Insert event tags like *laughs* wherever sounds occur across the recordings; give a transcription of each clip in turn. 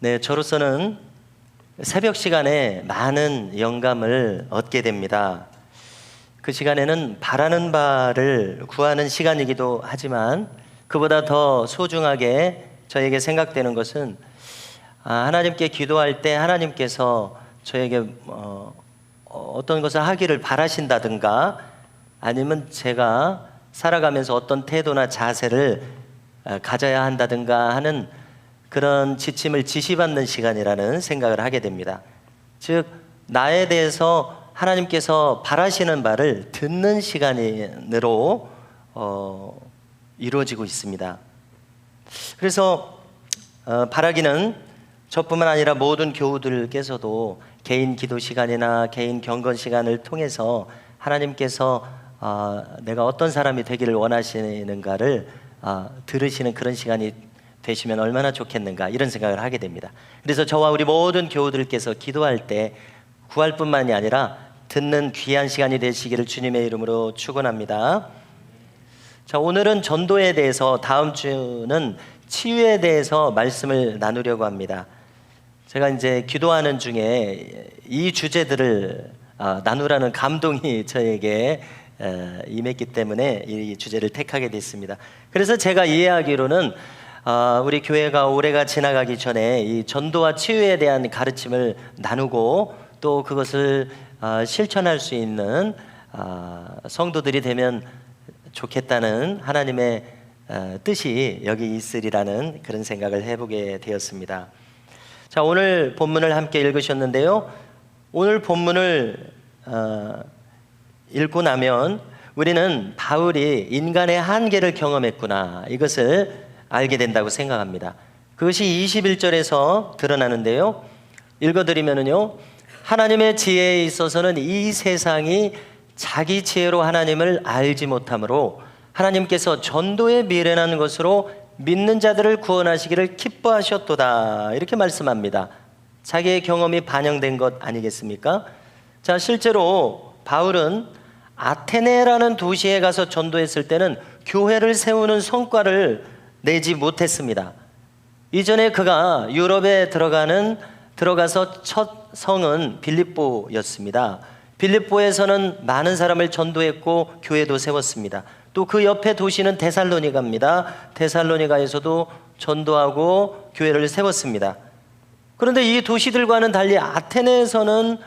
네, 저로서는 새벽 시간에 많은 영감을 얻게 됩니다. 그 시간에는 바라는 바를 구하는 시간이기도 하지만 그보다 더 소중하게 저에게 생각되는 것은 아, 하나님께 기도할 때 하나님께서 저에게 어, 어떤 것을 하기를 바라신다든가 아니면 제가 살아가면서 어떤 태도나 자세를 아, 가져야 한다든가 하는 그런 지침을 지시받는 시간이라는 생각을 하게 됩니다. 즉 나에 대해서 하나님께서 바라시는 바를 듣는 시간으로 어, 이루어지고 있습니다. 그래서 어, 바라기는 저뿐만 아니라 모든 교우들께서도 개인 기도 시간이나 개인 경건 시간을 통해서 하나님께서 어, 내가 어떤 사람이 되기를 원하시는가를 어, 들으시는 그런 시간이 되시면 얼마나 좋겠는가 이런 생각을 하게 됩니다. 그래서 저와 우리 모든 교우들께서 기도할 때 구할 뿐만이 아니라 듣는 귀한 시간이 되시기를 주님의 이름으로 축원합니다. 자, 오늘은 전도에 대해서 다음 주는 치유에 대해서 말씀을 나누려고 합니다. 제가 이제 기도하는 중에 이 주제들을 아, 나누라는 감동이 *laughs* 저에게 에, 임했기 때문에 이 주제를 택하게 됐습니다. 그래서 제가 이해하기로는 아, 우리 교회가 올해가 지나가기 전에 이 전도와 치유에 대한 가르침을 나누고 또 그것을 아, 실천할 수 있는 아, 성도들이 되면 좋겠다는 하나님의 어, 뜻이 여기 있으리라는 그런 생각을 해보게 되었습니다. 자 오늘 본문을 함께 읽으셨는데요. 오늘 본문을 어, 읽고 나면 우리는 바울이 인간의 한계를 경험했구나 이것을 알게 된다고 생각합니다. 그것이 21절에서 드러나는데요. 읽어드리면은요. 하나님의 지혜에 있어서는 이 세상이 자기 지혜로 하나님을 알지 못하므로 하나님께서 전도에 미련한 것으로 믿는 자들을 구원하시기를 기뻐하셨도다. 이렇게 말씀합니다. 자기의 경험이 반영된 것 아니겠습니까? 자, 실제로 바울은 아테네라는 도시에 가서 전도했을 때는 교회를 세우는 성과를 내지 못했습니다. 이전에 그가 유럽에 들어가는 들어가서 첫 성은 빌립보였습니다. 빌립보에서는 많은 사람을 전도했고 교회도 세웠습니다. 또 그 옆에 도시는 데살로니가입니다. 데살로니가에서도 전도하고 교회를 세웠습니다. 그런데 이 도시들과는 달리 아테네에서는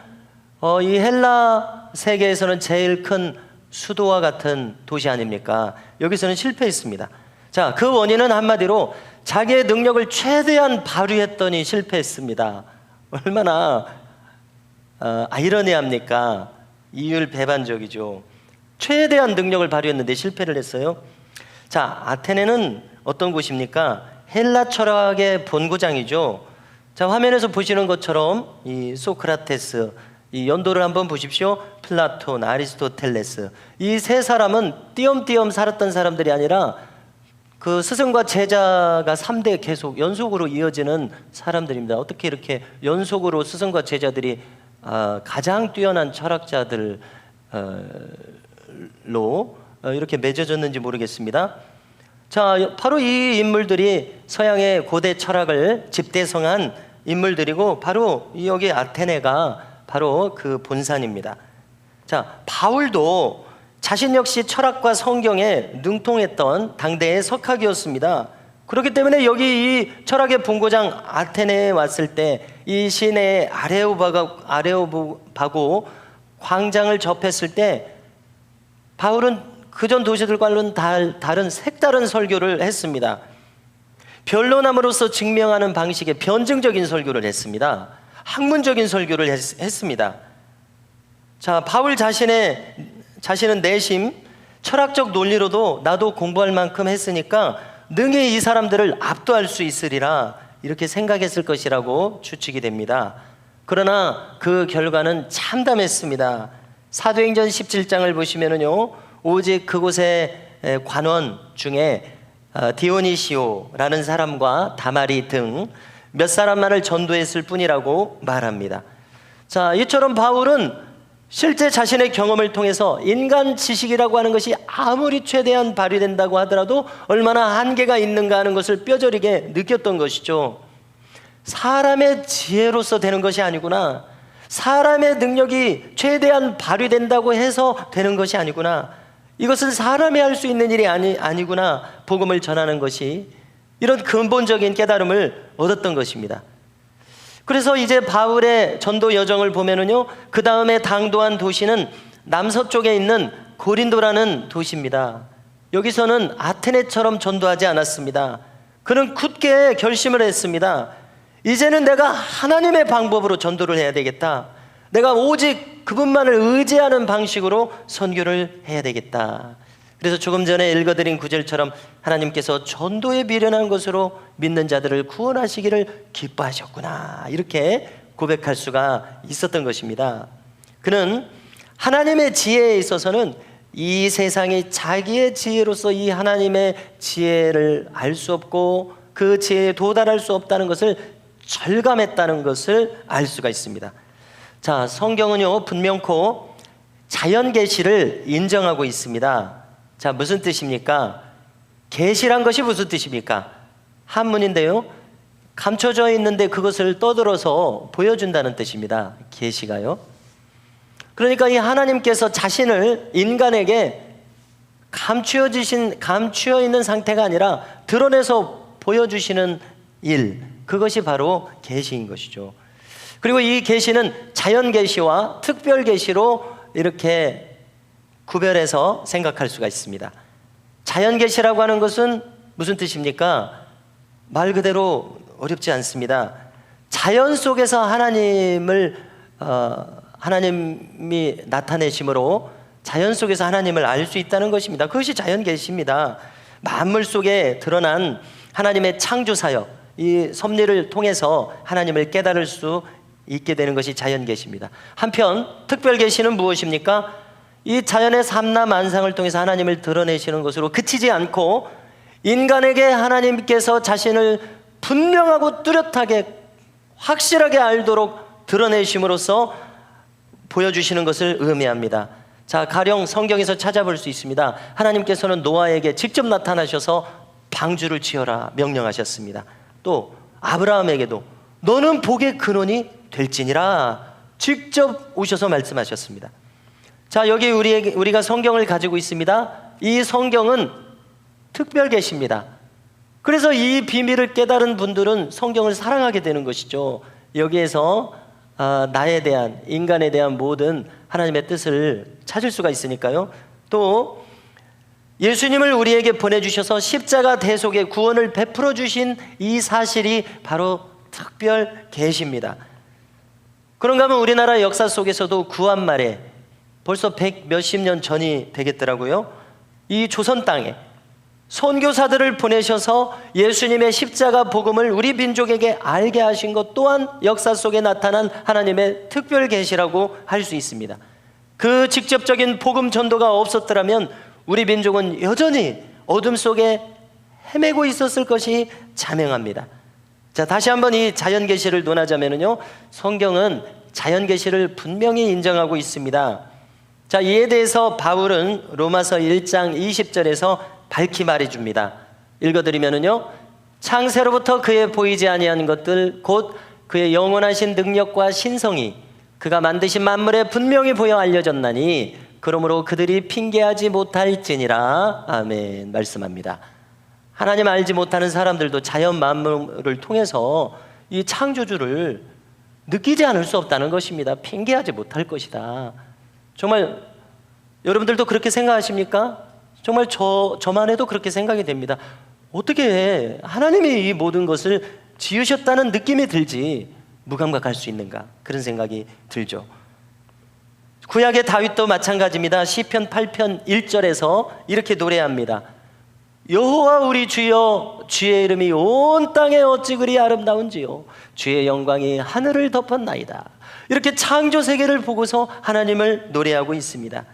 어, 이 헬라 세계에서는 제일 큰 수도와 같은 도시 아닙니까? 여기서는 실패했습니다. 자, 그 원인은 한마디로 자기의 능력을 최대한 발휘했더니 실패했습니다. 얼마나 어, 아이러니합니까? 이율 배반적이죠. 최대한 능력을 발휘했는데 실패를 했어요. 자, 아테네는 어떤 곳입니까? 헬라 철학의 본고장이죠. 자, 화면에서 보시는 것처럼 이 소크라테스, 이 연도를 한번 보십시오. 플라톤, 아리스토텔레스. 이 세 사람은 띄엄띄엄 살았던 사람들이 아니라 그 스승과 제자가 3대 계속 연속으로 이어지는 사람들입니다. 어떻게 이렇게 연속으로 스승과 제자들이 아, 가장 뛰어난 철학자들로 어, 이렇게 맺어졌는지 모르겠습니다. 자, 바로 이 인물들이 서양의 고대 철학을 집대성한 인물들이고 바로 여기 아테네가 바로 그 본산입니다. 자, 바울도 자신 역시 철학과 성경에 능통했던 당대의 석학이었습니다. 그렇기 때문에 여기 이 철학의 본고장 아테네에 왔을 때 이 시내 아레오바가 아레오바고 광장을 접했을 때 바울은 그 전 도시들과는 다른 색다른 설교를 했습니다. 변론함으로써 증명하는 방식의 변증적인 설교를 했습니다. 학문적인 설교를 했, 습니다 자, 바울 자신의 자신은 내심 철학적 논리로도 나도 공부할 만큼 했으니까 능히 이 사람들을 압도할 수 있으리라 이렇게 생각했을 것이라고 추측이 됩니다. 그러나 그 결과는 참담했습니다. 사도행전 17장을 보시면은요, 오직 그곳의 관원 중에 어, 디오니시오라는 사람과 다마리 등 몇 사람만을 전도했을 뿐이라고 말합니다. 자, 이처럼 바울은 실제 자신의 경험을 통해서 인간 지식이라고 하는 것이 아무리 최대한 발휘된다고 하더라도 얼마나 한계가 있는가 하는 것을 뼈저리게 느꼈던 것이죠. 사람의 지혜로서 되는 것이 아니구나. 사람의 능력이 최대한 발휘된다고 해서 되는 것이 아니구나. 이것은 사람이 할 수 있는 일이 아니, 아니구나. 복음을 전하는 것이. 이런 근본적인 깨달음을 얻었던 것입니다. 그래서 이제 바울의 전도 여정을 보면은요, 그 다음에 당도한 도시는 남서쪽에 있는 고린도라는 도시입니다. 여기서는 아테네처럼 전도하지 않았습니다. 그는 굳게 결심을 했습니다. 이제는 내가 하나님의 방법으로 전도를 해야 되겠다. 내가 오직 그분만을 의지하는 방식으로 선교를 해야 되겠다. 그래서 조금 전에 읽어드린 구절처럼 하나님께서 전도에 미련한 것으로 믿는 자들을 구원하시기를 기뻐하셨구나. 이렇게 고백할 수가 있었던 것입니다. 그는 하나님의 지혜에 있어서는 이 세상이 자기의 지혜로서 이 하나님의 지혜를 알 수 없고 그 지혜에 도달할 수 없다는 것을 절감했다는 것을 알 수가 있습니다. 자, 성경은요, 분명코 자연 계시를 인정하고 있습니다. 자, 무슨 뜻입니까? 계시란 것이 무슨 뜻입니까? 한문인데요. 감춰져 있는데 그것을 떠들어서 보여준다는 뜻입니다. 계시가요. 그러니까 이 하나님께서 자신을 인간에게 감추어 주신 감추어 있는 상태가 아니라 드러내서 보여주시는 일 그것이 바로 계시인 것이죠. 그리고 이 계시는 자연 계시와 특별 계시로 이렇게 구별해서 생각할 수가 있습니다. 자연 계시라고 하는 것은 무슨 뜻입니까? 말 그대로 어렵지 않습니다. 자연 속에서 하나님을 어, 하나님이 나타내심으로 자연 속에서 하나님을 알 수 있다는 것입니다. 그것이 자연 계시입니다. 만물 속에 드러난 하나님의 창조 사역, 이 섭리를 통해서 하나님을 깨달을 수 있게 되는 것이 자연 계시입니다. 한편 특별 계시는 무엇입니까? 이 자연의 삼라만상을 통해서 하나님을 드러내시는 것으로 그치지 않고 인간에게 하나님께서 자신을 분명하고 뚜렷하게 확실하게 알도록 드러내심으로써 보여주시는 것을 의미합니다. 자, 가령 성경에서 찾아볼 수 있습니다. 하나님께서는 노아에게 직접 나타나셔서 방주를 지어라 명령하셨습니다. 또 아브라함에게도 너는 복의 근원이 될지니라 직접 오셔서 말씀하셨습니다. 자, 여기 우리에게 우리가 성경을 가지고 있습니다. 이 성경은 특별 계십니다. 그래서 이 비밀을 깨달은 분들은 성경을 사랑하게 되는 것이죠. 여기에서 아, 나에 대한 인간에 대한 모든 하나님의 뜻을 찾을 수가 있으니까요. 또 예수님을 우리에게 보내주셔서 십자가 대속의 구원을 베풀어 주신 이 사실이 바로 특별 계시입니다. 그런가 하면 우리나라 역사 속에서도 구한 말에 벌써 백 몇십 년 전이 되겠더라고요. 이 조선 땅에 선교사들을 보내셔서 예수님의 십자가 복음을 우리 민족에게 알게 하신 것 또한 역사 속에 나타난 하나님의 특별 계시라고 할 수 있습니다. 그 직접적인 복음 전도가 없었더라면 우리 민족은 여전히 어둠 속에 헤매고 있었을 것이 자명합니다. 자, 다시 한번 이 자연 계시를 논하자면요. 성경은 자연 계시를 분명히 인정하고 있습니다. 자, 이에 대해서 바울은 로마서 1장 20절에서 밝히 말해 줍니다. 읽어 드리면은요. 창세로부터 그의 보이지 아니한 것들 곧 그의 영원하신 능력과 신성이 그가 만드신 만물에 분명히 보여 알려졌나니 그러므로 그들이 핑계하지 못할지니라 아멘 말씀합니다. 하나님 알지 못하는 사람들도 자연 만물을 통해서 이 창조주를 느끼지 않을 수 없다는 것입니다. 핑계하지 못할 것이다. 정말 여러분들도 그렇게 생각하십니까? 정말 저 저만 해도 그렇게 생각이 됩니다. 어떻게 하나님이 이 모든 것을 지으셨다는 느낌이 들지 무감각할 수 있는가 그런 생각이 들죠. 구약의 다윗도 마찬가지입니다. 시편 8편 1절에서 이렇게 노래합니다. 여호와 우리 주여 주의 이름이 온 땅에 어찌 그리 아름다운지요 주의 영광이 하늘을 덮었나이다. 이렇게 창조 세계를 보고서 하나님을 노래하고 있습니다.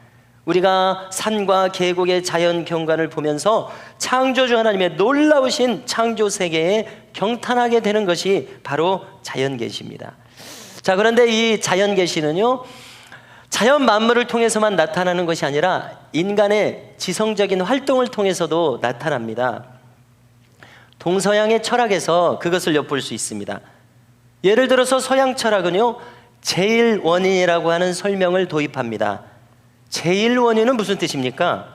우리가 산과 계곡의 자연 경관을 보면서 창조주 하나님의 놀라우신 창조 세계에 경탄하게 되는 것이 바로 자연 계시입니다. 자, 그런데 이 자연 계시는요. 자연 만물을 통해서만 나타나는 것이 아니라 인간의 지성적인 활동을 통해서도 나타납니다. 동서양의 철학에서 그것을 엿볼 수 있습니다. 예를 들어서 서양 철학은요, 제일 원인이라고 하는 설명을 도입합니다. 제일 원인은 무슨 뜻입니까?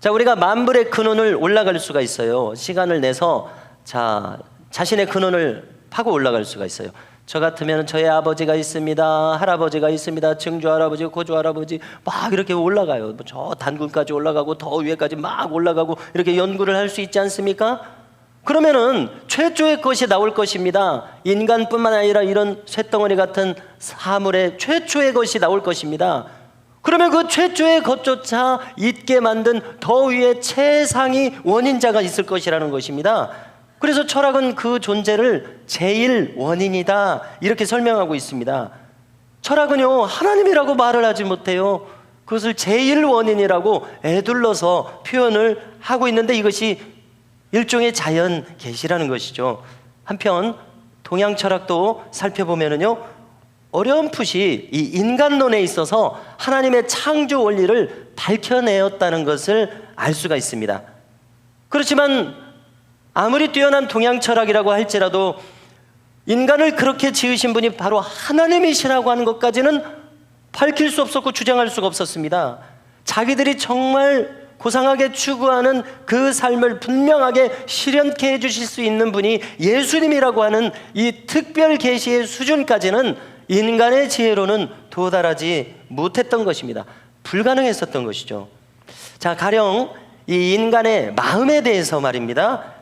자, 우리가 만물의 근원을 올라갈 수가 있어요. 시간을 내서 자, 자신의 근원을 파고 올라갈 수가 있어요. 저 같으면 저의 아버지가 있습니다. 할아버지가 있습니다. 증조 할아버지, 고조 할아버지 막 이렇게 올라가요. 뭐저 단군까지 올라가고 더 위에까지 막 올라가고 이렇게 연구를 할 수 있지 않습니까? 그러면은 최초의 것이 나올 것입니다. 인간뿐만 아니라 이런 쇳덩어리 같은 사물의 최초의 것이 나올 것입니다. 그러면 그 최초의 것조차 있게 만든 더 위에 최상위 원인자가 있을 것이라는 것입니다. 그래서 철학은 그 존재를 제일 원인이다 이렇게 설명하고 있습니다. 철학은요 하나님이라고 말을 하지 못해요. 그것을 제일 원인이라고 애둘러서 표현을 하고 있는데 이것이 일종의 자연 계시라는 것이죠. 한편 동양 철학도 살펴보면은요 어렴풋이 이 인간론에 있어서 하나님의 창조 원리를 밝혀내었다는 것을 알 수가 있습니다. 그렇지만 아무리 뛰어난 동양 철학이라고 할지라도 인간을 그렇게 지으신 분이 바로 하나님이시라고 하는 것까지는 밝힐 수 없었고 주장할 수가 없었습니다. 자기들이 정말 고상하게 추구하는 그 삶을 분명하게 실현케 해 주실 수 있는 분이 예수님이라고 하는 이 특별 계시의 수준까지는 인간의 지혜로는 도달하지 못했던 것입니다. 불가능했었던 것이죠. 자, 가령 이 인간의 마음에 대해서 말입니다.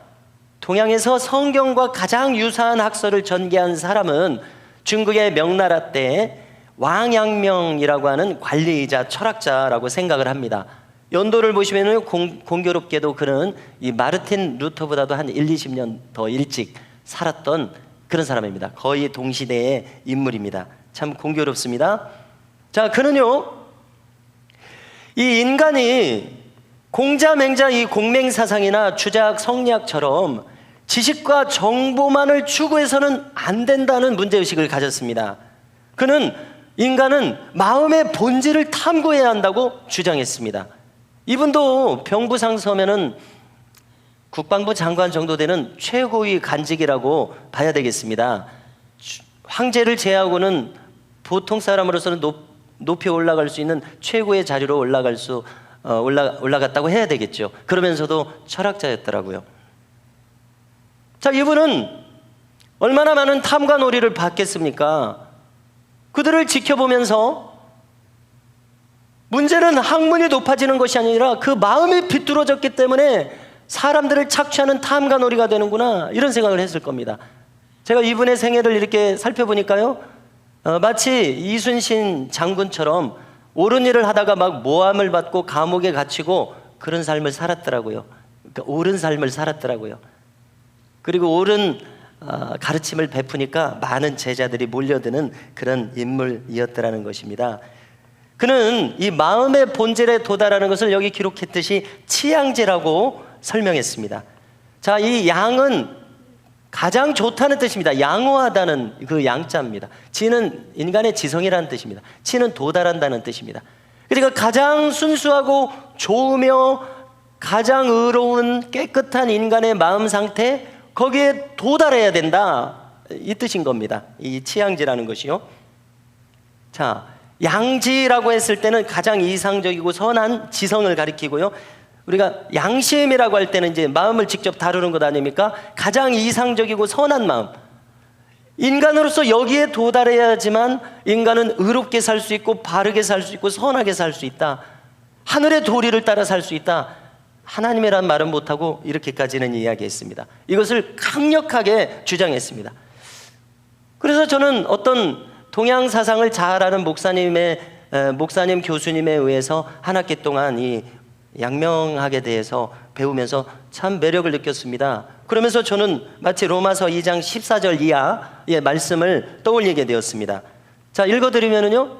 동양에서 성경과 가장 유사한 학설을 전개한 사람은 중국의 명나라 때 왕양명이라고 하는 관리이자 철학자라고 생각을 합니다. 연도를 보시면 공, 공교롭게도 그는 이 마르틴 루터보다도 한 1, 20년 더 일찍 살았던 그런 사람입니다. 거의 동시대의 인물입니다. 참 공교롭습니다. 자, 그는요, 이 인간이 공자맹자 이 공맹 사상이나 주작 성리학처럼 지식과 정보만을 추구해서는 안 된다는 문제 의식을 가졌습니다. 그는 인간은 마음의 본질을 탐구해야 한다고 주장했습니다. 이분도 병부상 서면은 국방부 장관 정도 되는 최고위 간직이라고 봐야 되겠습니다. 주- 황제를 제하고는 보통 사람으로서는 높, 높이 올라갈 수 있는 최고의 자리로 올라갈 수 어, 올라 올라갔다고 해야 되겠죠. 그러면서도 철학자였더라고요. 자, 이분은 얼마나 많은 탐과 놀이를 받겠습니까? 그들을 지켜보면서 문제는 학문이 높아지는 것이 아니라 그 마음이 비뚤어졌기 때문에 사람들을 착취하는 놀이가 되는구나 이런 생각을 했을 겁니다. 제가 이분의 생애를 이렇게 살펴보니까요, 어, 마치 이순신 장군처럼 옳은 일을 하다가 막 모함을 받고 감옥에 갇히고 그런 삶을 살았더라고요. 그러니까 옳은 삶을 살았더라고요. 그리고 옳은 어, 가르침을 베푸니까 많은 제자들이 몰려드는 그런 인물이었더라는 것입니다. 그는 이 마음의 본질에 도달하는 것을 여기 기록했듯이 치양제라고 설명했습니다. 자, 이 양은 가장 좋다는 뜻입니다. 양호하다는 그 양자입니다. 지는 인간의 지성이라는 뜻입니다. 치는 도달한다는 뜻입니다. 그러니까 가장 순수하고 좋으며 가장 의로운 깨끗한 인간의 마음 상태 거기에 도달해야 된다 이 뜻인 겁니다. 이 치양지라는 것이요. 자, 양지라고 했을 때는 가장 이상적이고 선한 지성을 가리키고요. 우리가 양심이라고 할 때는 이제 마음을 직접 다루는 것 아닙니까? 가장 이상적이고 선한 마음. 인간으로서 여기에 도달해야지만 인간은 의롭게 살 수 있고 바르게 살 수 있고 선하게 살 수 있다. 하늘의 도리를 따라 살 수 있다. 하나님이란 말은 못하고 이렇게까지는 이야기했습니다. 이것을 강력하게 주장했습니다. 그래서 저는 어떤 동양 사상을 잘 아는 목사님의 에, 목사님 교수님에 의해서 한 학기 동안 이 양명학에 대해서 배우면서 참 매력을 느꼈습니다. 그러면서 저는 마치 로마서 2장 14절 이하의 말씀을 떠올리게 되었습니다. 자, 읽어드리면은요.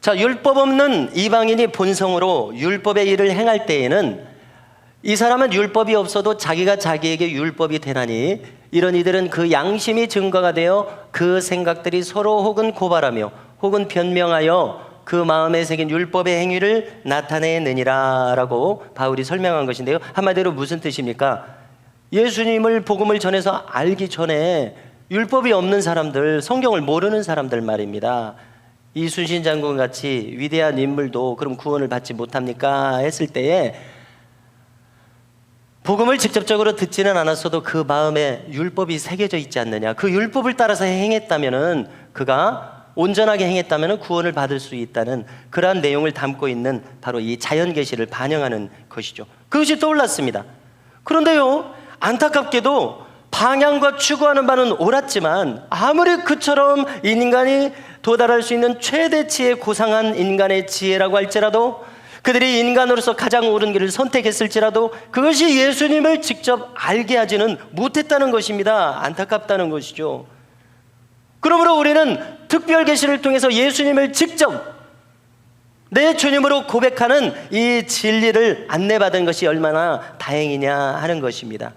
자, 율법 없는 이방인이 본성으로 율법의 일을 행할 때에는 이 사람은 율법이 없어도 자기가 자기에게 율법이 되나니 이런 이들은 그 양심이 증거가 되어 그 생각들이 서로 혹은 고발하며 혹은 변명하여 그 마음에 새긴 율법의 행위를 나타내느니라라고 바울이 설명한 것인데요. 한마디로 무슨 뜻입니까? 예수님을 복음을 전해서 알기 전에 율법이 없는 사람들, 성경을 모르는 사람들 말입니다. 이순신 장군 같이 위대한 인물도 그럼 구원을 받지 못합니까? 했을 때에 복음을 직접적으로 듣지는 않았어도 그 마음에 율법이 새겨져 있지 않느냐. 그 율법을 따라서 행했다면은 그가 온전하게 행했다면은 구원을 받을 수 있다는 그러한 내용을 담고 있는 바로 이 자연 계시를 반영하는 것이죠. 그것이 떠올랐습니다. 그런데요. 안타깝게도 방향과 추구하는 바는 옳았지만 아무리 그처럼 인간이 도달할 수 있는 최대치의 고상한 인간의 지혜라고 할지라도 그들이 인간으로서 가장 옳은 길을 선택했을지라도 그것이 예수님을 직접 알게 하지는 못했다는 것입니다. 안타깝다는 것이죠. 그러므로 우리는 특별 계시를 통해서 예수님을 직접 내 주님으로 고백하는 이 진리를 안내받은 것이 얼마나 다행이냐 하는 것입니다.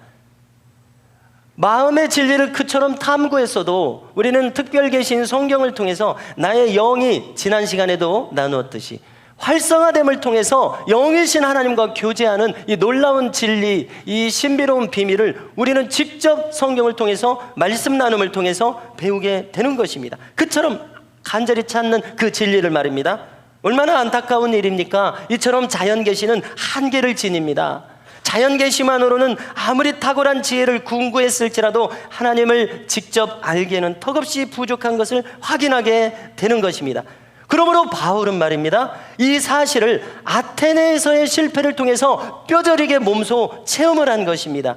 마음의 진리를 그처럼 탐구했어도 우리는 특별 계신 성경을 통해서 나의 영이 지난 시간에도 나누었듯이 활성화됨을 통해서 영이신 하나님과 교제하는 이 놀라운 진리, 이 신비로운 비밀을 우리는 직접 성경을 통해서 말씀 나눔을 통해서 배우게 되는 것입니다. 그처럼 간절히 찾는 그 진리를 말입니다. 얼마나 안타까운 일입니까? 이처럼 자연 계시는 한계를 지닙니다. 자연 계시만으로는 아무리 탁월한 지혜를 궁구했을지라도 하나님을 직접 알기에는 턱없이 부족한 것을 확인하게 되는 것입니다. 그러므로 바울은 말입니다. 이 사실을 아테네에서의 실패를 통해서 뼈저리게 몸소 체험을 한 것입니다.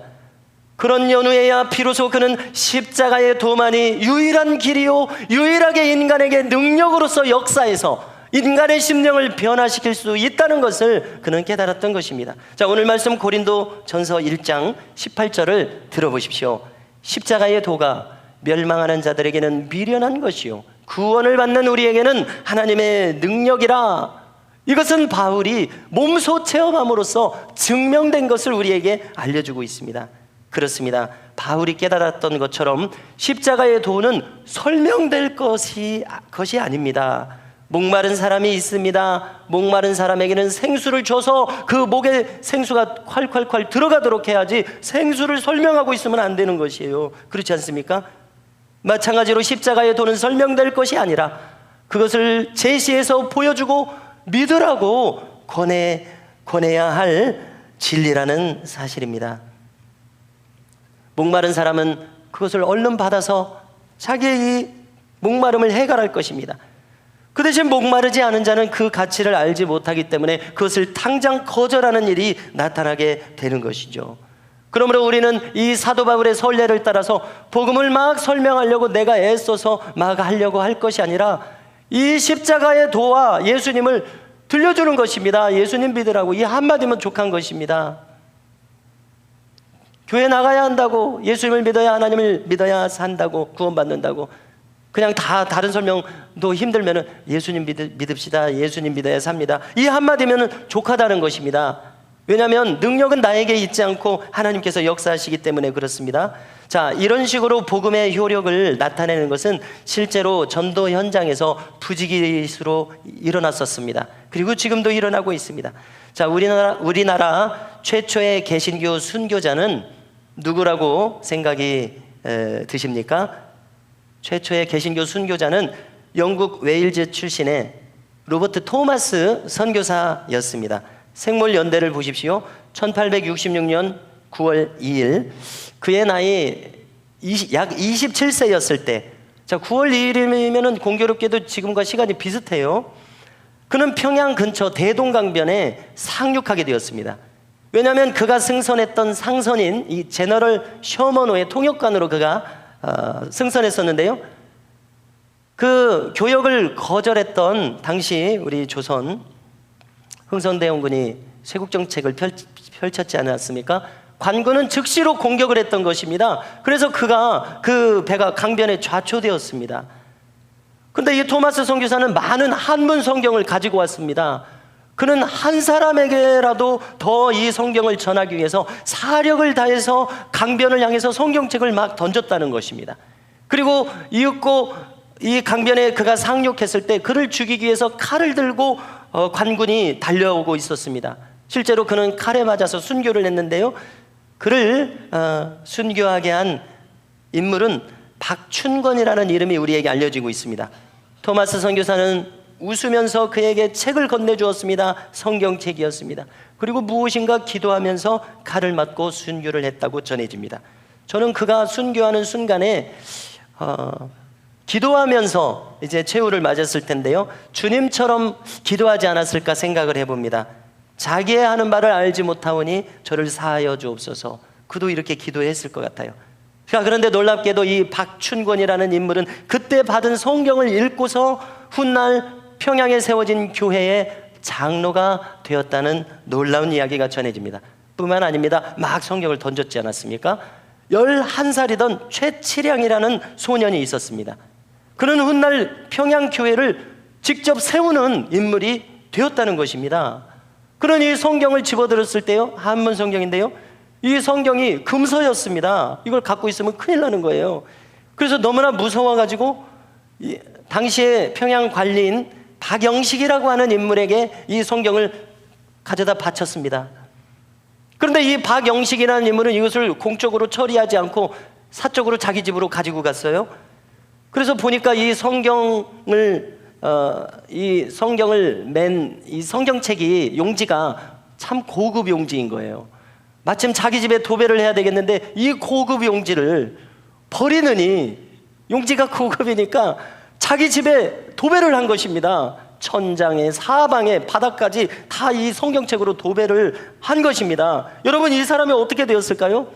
그런 연후에야 비로소 그는 십자가의 도만이 유일한 길이요 유일하게 인간에게 능력으로서 역사에서 인간의 심령을 변화시킬 수 있다는 것을 그는 깨달았던 것입니다. 자, 오늘 말씀 고린도 전서 1장 18절을 들어보십시오. 십자가의 도가 멸망하는 자들에게는 미련한 것이요. 구원을 받는 우리에게는 하나님의 능력이라. 이것은 바울이 몸소 체험함으로써 증명된 것을 우리에게 알려주고 있습니다. 그렇습니다. 바울이 깨달았던 것처럼 십자가의 도는 설명될 것이, 것이 아닙니다. 목마른 사람이 있습니다. 목마른 사람에게는 생수를 줘서 그 목에 생수가 콸콸콸 들어가도록 해야지 생수를 설명하고 있으면 안 되는 것이에요. 그렇지 않습니까? 마찬가지로 십자가의 도는 설명될 것이 아니라 그것을 제시해서 보여주고 믿으라고 권해, 권해야 할 진리라는 사실입니다. 목마른 사람은 그것을 얼른 받아서 자기의 이 목마름을 해결할 것입니다. 그 대신 목마르지 않은 자는 그 가치를 알지 못하기 때문에 그것을 당장 거절하는 일이 나타나게 되는 것이죠. 그러므로 우리는 이 사도 바울의 선례를 따라서 복음을 막 설명하려고 내가 애써서 막 하려고 할 것이 아니라 이 십자가의 도와 예수님을 들려주는 것입니다. 예수님 믿으라고 이 한마디면 족한 것입니다. 교회 나가야 한다고 예수님을 믿어야 하나님을 믿어야 산다고 구원받는다고 그냥 다 다른 설명도 힘들면은 예수님 믿, 믿읍시다. 예수님 믿어야 삽니다. 이 한마디면은 족하다는 것입니다. 왜냐하면 능력은 나에게 있지 않고 하나님께서 역사하시기 때문에 그렇습니다. 자, 이런 식으로 복음의 효력을 나타내는 것은 실제로 전도 현장에서 부지기수로 일어났었습니다. 그리고 지금도 일어나고 있습니다. 자, 우리나라, 우리나라 최초의 개신교 순교자는 누구라고 생각이 에, 드십니까? 최초의 개신교 순교자는 영국 웨일즈 출신의 로버트 토마스 선교사였습니다. 생물 연대를 보십시오. 1866년 9월 2일 그의 나이 20, 약 27세였을 때 자, 9월 2일이면 공교롭게도 지금과 시간이 비슷해요. 그는 평양 근처 대동강변에 상륙하게 되었습니다. 왜냐하면 그가 승선했던 상선인 이 제너럴 셔머노의 통역관으로 그가 어, 승선했었는데요. 그 교역을 거절했던 당시 우리 조선 흥선대원군이 쇄국 정책을 펼, 펼쳤지 않았습니까? 관군은 즉시로 공격을 했던 것입니다. 그래서 그가 그 배가 강변에 좌초되었습니다. 근데 이 토마스 선교사는 많은 한문 성경을 가지고 왔습니다. 그는 한 사람에게라도 더 이 성경을 전하기 위해서 사력을 다해서 강변을 향해서 성경책을 막 던졌다는 것입니다. 그리고 이윽고 이 강변에 그가 상륙했을 때 그를 죽이기 위해서 칼을 들고 어, 관군이 달려오고 있었습니다. 실제로 그는 칼에 맞아서 순교를 했는데요. 그를 어, 순교하게 한 인물은 박춘권이라는 이름이 우리에게 알려지고 있습니다. 토마스 선교사는 웃으면서 그에게 책을 건네주었습니다. 성경책이었습니다. 그리고 무엇인가 기도하면서 칼을 맞고 순교를 했다고 전해집니다. 저는 그가 순교하는 순간에 어, 기도하면서 이제 최후를 맞았을 텐데요. 주님처럼 기도하지 않았을까 생각을 해봅니다. 자기의 하는 바를 알지 못하오니 저를 사하여 주옵소서. 그도 이렇게 기도했을 것 같아요. 자, 그런데 놀랍게도 이 박춘권이라는 인물은 그때 받은 성경을 읽고서 훗날 평양에 세워진 교회의 장로가 되었다는 놀라운 이야기가 전해집니다. 뿐만 아닙니다. 막 성경을 던졌지 않았습니까? 11살이던 최치량이라는 소년이 있었습니다. 그는 훗날 평양교회를 직접 세우는 인물이 되었다는 것입니다. 그러니 성경을 집어들었을 때요, 한문 성경인데요, 이 성경이 금서였습니다. 이걸 갖고 있으면 큰일 나는 거예요. 그래서 너무나 무서워가지고 이, 당시에 평양 관리인 박영식이라고 하는 인물에게 이 성경을 가져다 바쳤습니다. 그런데 이 박영식이라는 인물은 이것을 공적으로 처리하지 않고 사적으로 자기 집으로 가지고 갔어요. 그래서 보니까 이 성경을 어, 이 성경을 맨 이 성경책이 용지가 참 고급 용지인 거예요. 마침 자기 집에 도배를 해야 되겠는데 이 고급 용지를 버리느니 용지가 *laughs* 고급이니까 자기 집에 도배를 한 것입니다. 천장에 사방에 바닥까지 다 이 성경책으로 도배를 한 것입니다. 여러분 이 사람이 어떻게 되었을까요?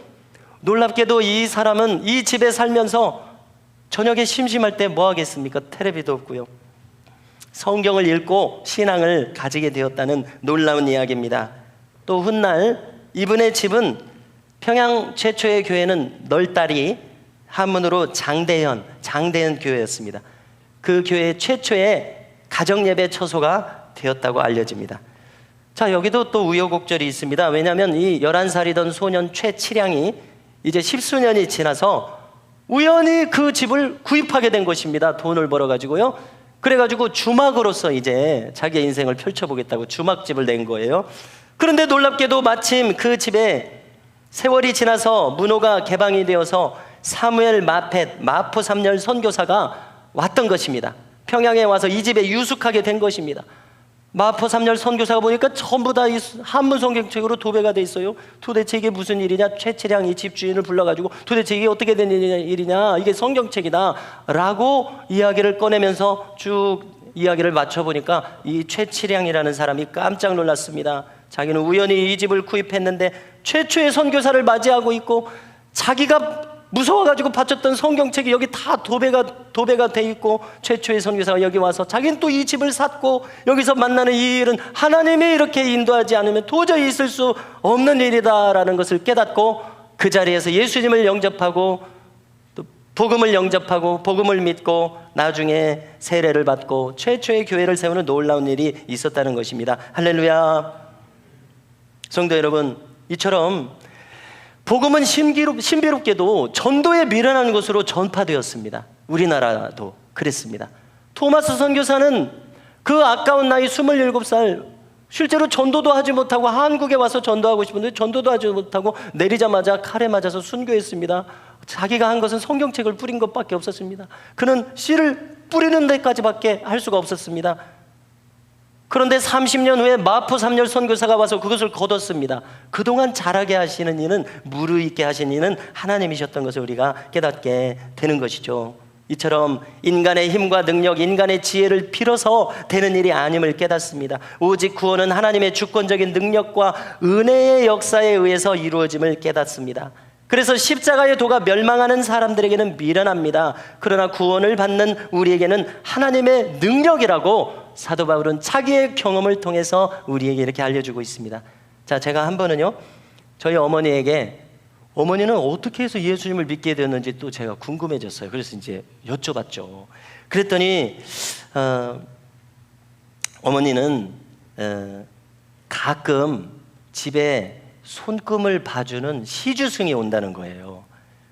놀랍게도 이 사람은 이 집에 살면서 저녁에 심심할 때 뭐 하겠습니까? 텔레비도 없고요. 성경을 읽고 신앙을 가지게 되었다는 놀라운 이야기입니다. 또 훗날 이분의 집은 평양 최초의 교회는 널다리 한문으로 장대현 장대현 교회였습니다. 그 교회 최초의 가정 예배 처소가 되었다고 알려집니다. 자, 여기도 또 우여곡절이 있습니다. 왜냐하면 이 11살이던 소년 최치량이 이제 십수년이 지나서 우연히 그 집을 구입하게 된 것입니다. 돈을 벌어가지고요. 그래가지고 주막으로서 이제 자기의 인생을 펼쳐보겠다고 주막집을 낸 거예요. 그런데 놀랍게도 마침 그 집에 세월이 지나서 문호가 개방이 되어서 사무엘 마펫 마포 삼열 선교사가 왔던 것입니다. 평양에 와서 이 집에 유숙하게 된 것입니다. 마포 삼열 선교사가 보니까 전부 다 이 한문 성경책으로 도배가 돼 있어요. 도대체 이게 무슨 일이냐? 최치량 이 집주인을 불러가지고 도대체 이게 어떻게 된 일이냐? 이게 성경책이다라고 이야기를 꺼내면서 쭉 이야기를 맞춰보니까 이 최치량이라는 사람이 깜짝 놀랐습니다. 자기는 우연히 이 집을 구입했는데 최초의 선교사를 맞이하고 있고 자기가 무서워가지고 바쳤던 성경책이 여기 다 도배가 도배가 돼 있고 최초의 선교사가 여기 와서 자기는 또 이 집을 샀고 여기서 만나는 이 일은 하나님이 이렇게 인도하지 않으면 도저히 있을 수 없는 일이다라는 것을 깨닫고 그 자리에서 예수님을 영접하고 또 복음을 영접하고 복음을 믿고 나중에 세례를 받고 최초의 교회를 세우는 놀라운 일이 있었다는 것입니다. 할렐루야. 성도 여러분, 이처럼 복음은 신기롭, 신비롭게도 전도에 미련한 것으로 전파되었습니다. 우리나라도 그랬습니다. 토마스 선교사는 그 아까운 나이 27살 실제로 전도도 하지 못하고 한국에 와서 전도하고 싶은데 전도도 하지 못하고 내리자마자 칼에 맞아서 순교했습니다. 자기가 한 것은 성경책을 뿌린 것밖에 없었습니다. 그는 씨를 뿌리는 데까지밖에 할 수가 없었습니다. 그런데 30년 후에 마포 삼열 선교사가 와서 그것을 거뒀습니다. 그동안 자라게 하시는 이는 무르익게 하신 이는 하나님이셨던 것을 우리가 깨닫게 되는 것이죠. 이처럼 인간의 힘과 능력, 인간의 지혜를 빌어서 되는 일이 아님을 깨닫습니다. 오직 구원은 하나님의 주권적인 능력과 은혜의 역사에 의해서 이루어짐을 깨닫습니다. 그래서 십자가의 도가 멸망하는 사람들에게는 미련합니다. 그러나 구원을 받는 우리에게는 하나님의 능력이라고 사도 바울은 자기의 경험을 통해서 우리에게 이렇게 알려주고 있습니다. 자, 제가 한 번은요, 저희 어머니에게 어머니는 어떻게 해서 예수님을 믿게 되었는지 또 제가 궁금해졌어요. 그래서 이제 여쭤봤죠. 그랬더니 어, 어머니는 어, 가끔 집에 손금을 봐주는 시주승이 온다는 거예요.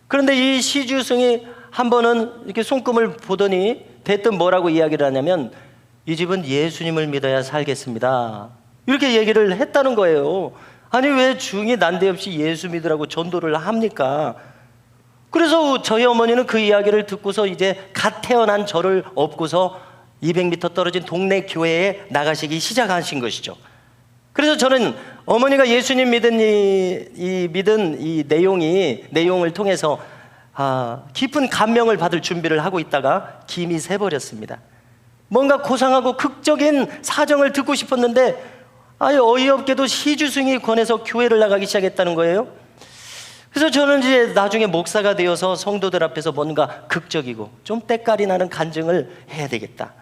그런데 이 시주승이 한 번은 이렇게 손금을 보더니 대뜸 뭐라고 이야기를 하냐면 이 집은 예수님을 믿어야 살겠습니다. 이렇게 얘기를 했다는 거예요. 아니 왜 중이 난데없이 예수 믿으라고 전도를 합니까? 그래서 저희 어머니는 그 이야기를 듣고서 이제 갓 태어난 저를 업고서 200m 떨어진 동네 교회에 나가시기 시작하신 것이죠. 그래서 저는 어머니가 예수님 믿은 이, 이 믿은 이 내용이 내용을 통해서 아, 깊은 감명을 받을 준비를 하고 있다가 김이 새버렸습니다. 뭔가 고상하고 극적인 사정을 듣고 싶었는데 아예 어이없게도 시주승이 권해서 교회를 나가기 시작했다는 거예요. 그래서 저는 이제 나중에 목사가 되어서 성도들 앞에서 뭔가 극적이고 좀 때깔이 나는 간증을 해야 되겠다.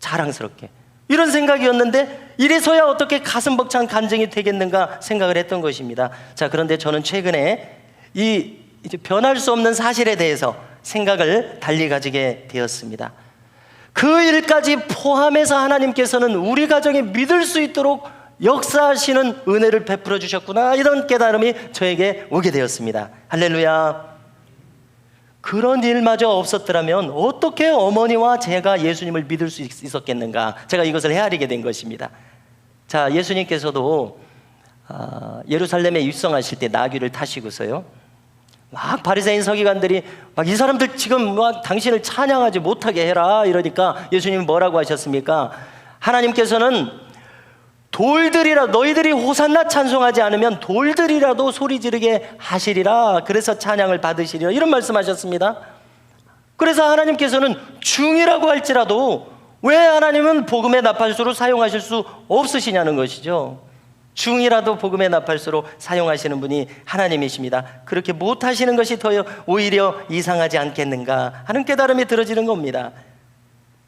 자랑스럽게. 이런 생각이었는데 이래서야 어떻게 가슴 벅찬 간증이 되겠는가 생각을 했던 것입니다. 자, 그런데 저는 최근에 이 이제 변할 수 없는 사실에 대해서 생각을 달리 가지게 되었습니다. 그 일까지 포함해서 하나님께서는 우리 가정이 믿을 수 있도록 역사하시는 은혜를 베풀어 주셨구나 이런 깨달음이 저에게 오게 되었습니다. 할렐루야. 그런 일마저 없었더라면 어떻게 어머니와 제가 예수님을 믿을 수 있- 있었겠는가? 제가 이것을 헤아리게 된 것입니다. 자, 예수님께서도 아, 예루살렘에 입성하실 때 나귀를 타시고서요. 막 바리새인 서기관들이 막 이 사람들 지금 막 당신을 찬양하지 못하게 해라 이러니까 예수님이 뭐라고 하셨습니까? 하나님께서는 돌들이라 너희들이 호산나 찬송하지 않으면 돌들이라도 소리 지르게 하시리라 그래서 찬양을 받으시리라 이런 말씀하셨습니다. 그래서 하나님께서는 중이라고 할지라도 왜 하나님은 복음의 나팔수로 사용하실 수 없으시냐는 것이죠. 중이라도 복음의 나팔수로 사용하시는 분이 하나님이십니다. 그렇게 못하시는 것이 더 오히려 이상하지 않겠는가 하는 깨달음이 들어지는 겁니다.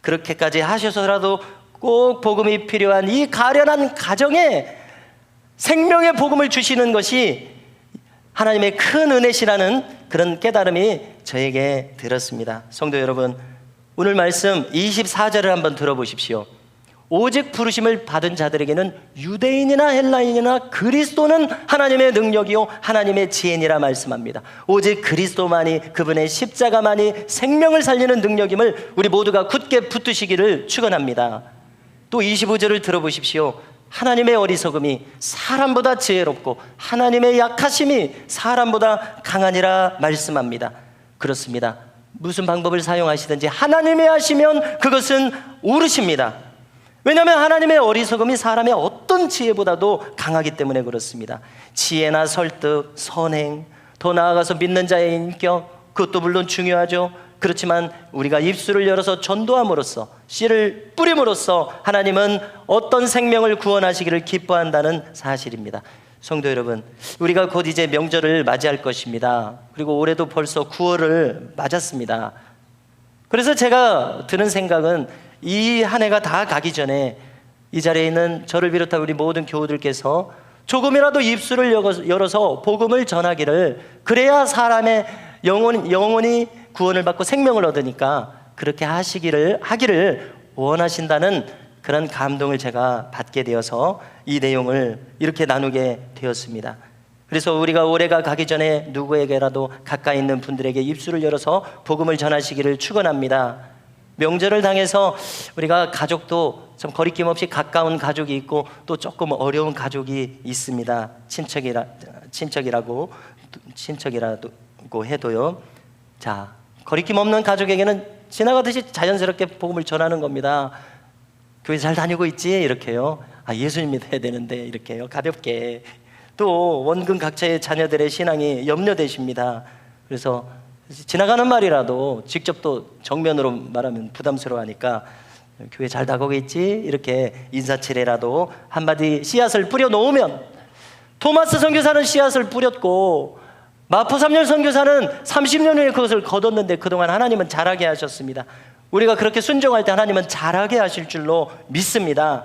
그렇게까지 하셔서라도 꼭 복음이 필요한 이 가련한 가정에 생명의 복음을 주시는 것이 하나님의 큰 은혜시라는 그런 깨달음이 저에게 들었습니다. 성도 여러분, 오늘 말씀 24절을 한번 들어보십시오. 오직 부르심을 받은 자들에게는 유대인이나 헬라인이나 그리스도는 하나님의 능력이요 하나님의 지혜니라 말씀합니다. 오직 그리스도만이 그분의 십자가만이 생명을 살리는 능력임을 우리 모두가 굳게 붙드시기를 축원합니다. 또 25절을 들어보십시오. 하나님의 어리석음이 사람보다 지혜롭고 하나님의 약하심이 사람보다 강하니라 말씀합니다. 그렇습니다. 무슨 방법을 사용하시든지 하나님의 하시면 그것은 옳으십니다. 왜냐하면 하나님의 어리석음이 사람의 어떤 지혜보다도 강하기 때문에 그렇습니다. 지혜나 설득, 선행, 더 나아가서 믿는 자의 인격, 그것도 물론 중요하죠. 그렇지만 우리가 입술을 열어서 전도함으로써 씨를 뿌림으로써 하나님은 어떤 생명을 구원하시기를 기뻐한다는 사실입니다. 성도 여러분, 우리가 곧 이제 명절을 맞이할 것입니다. 그리고 올해도 벌써 9월을 맞았습니다. 그래서 제가 드는 생각은 이 한 해가 다 가기 전에 이 자리에 있는 저를 비롯한 우리 모든 교우들께서 조금이라도 입술을 열어서- 복음을 전하기를 그래야 사람의 영혼, 영혼이 구원을 받고 생명을 얻으니까 그렇게 하시기를 하기를 원하신다는 그런 감동을 제가 받게 되어서 이 내용을 이렇게 나누게 되었습니다. 그래서 우리가 올해가 가기 전에 누구에게라도 가까이 있는 분들에게 입술을 열어서 복음을 전하시기를 축원합니다. 명절을 당해서 우리가 가족도 좀 거리낌 없이 가까운 가족이 있고 또 조금 어려운 가족이 있습니다. 친척이라 친척이라고 친척이라고 해도요. 자, 거리낌 없는 가족에게는 지나가듯이 자연스럽게 복음을 전하는 겁니다. 교회 잘 다니고 있지? 이렇게요. 아, 예수님 믿어야 되는데 이렇게요. 가볍게. 또 원근 각자의 자녀들의 신앙이 염려되십니다. 그래서 지나가는 말이라도 직접 또 정면으로 말하면 부담스러워하니까 교회 잘 다가고 있지? 이렇게 인사치레라도 한마디 씨앗을 뿌려 놓으면 토마스 선교사는 씨앗을 뿌렸고 마포 삼년 선교사는 30년 후에 그것을 거뒀는데 그동안 하나님은 자라게 하셨습니다. 우리가 그렇게 순종할 때 하나님은 자라게 하실 줄로 믿습니다.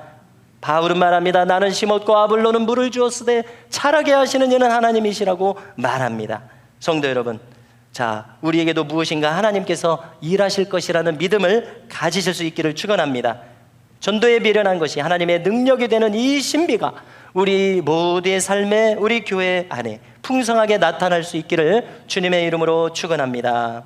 바울은 말합니다. 나는 심었고 아블로는 물을 주었으되 자라게 하시는 이는 하나님이시라고 말합니다. 성도 여러분, 자 우리에게도 무엇인가 하나님께서 일하실 것이라는 믿음을 가지실 수 있기를 축원합니다. 전도에 미련한 것이 하나님의 능력이 되는 이 신비가 우리 모두의 삶에 우리 교회 안에 풍성하게 나타날 수 있기를 주님의 이름으로 축원합니다.